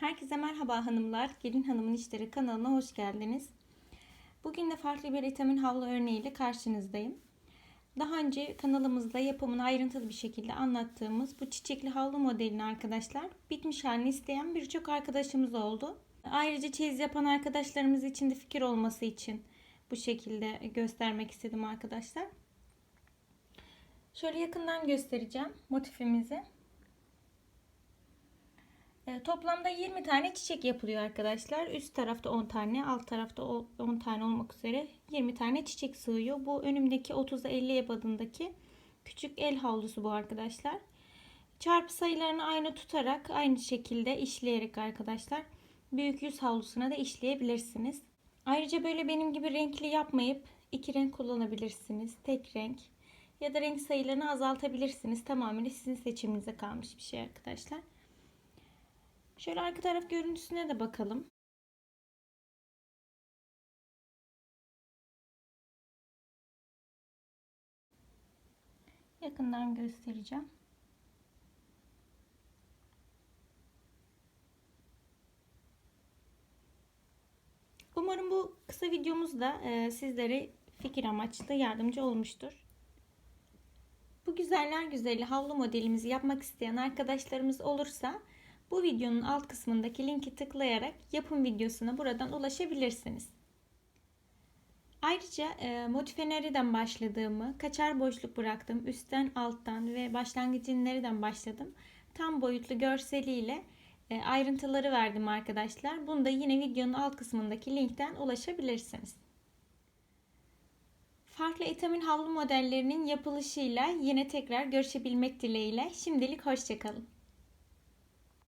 Herkese merhaba hanımlar. Gelin Hanımın İşleri kanalına hoş geldiniz. Bugün de farklı bir etamin havlu örneğiyle karşınızdayım. Daha önce kanalımızda yapımını ayrıntılı bir şekilde anlattığımız bu çiçekli havlu modelini arkadaşlar bitmiş halini isteyen birçok arkadaşımız oldu. Ayrıca çeyiz yapan arkadaşlarımız için de fikir olması için bu şekilde göstermek istedim arkadaşlar. Şöyle yakından göstereceğim motifimizi. E, toplamda 20 tane çiçek yapılıyor arkadaşlar. Üst tarafta 10 tane, alt tarafta 10 tane olmak üzere 20 tane çiçek sığıyor. Bu önümdeki 30'a 50 ebadındaki küçük el havlusu bu arkadaşlar. Çarpı sayılarını aynı tutarak aynı şekilde işleyerek arkadaşlar büyük yüz havlusuna da işleyebilirsiniz. Ayrıca böyle benim gibi renkli yapmayıp iki renk kullanabilirsiniz. Tek renk ya da renk sayılarını azaltabilirsiniz. Tamamen sizin seçiminize kalmış bir şey arkadaşlar. Şöyle arka taraf görüntüsüne de bakalım. Yakından göstereceğim. Umarım bu kısa videomuz da e, sizlere fikir amaçlı yardımcı olmuştur. Bu güzeller güzeli havlu modelimizi yapmak isteyen arkadaşlarımız olursa bu videonun alt kısmındaki linki tıklayarak yapım videosuna buradan ulaşabilirsiniz. Ayrıca e, motife nereden başladığımı, kaçar boşluk bıraktım, üstten alttan ve başlangıcın nereden başladım tam boyutlu görseliyle e, ayrıntıları verdim arkadaşlar. Bunu da yine videonun alt kısmındaki linkten ulaşabilirsiniz. Farklı etamin havlu modellerinin yapılışıyla yine tekrar görüşebilmek dileğiyle. Şimdilik hoşçakalın.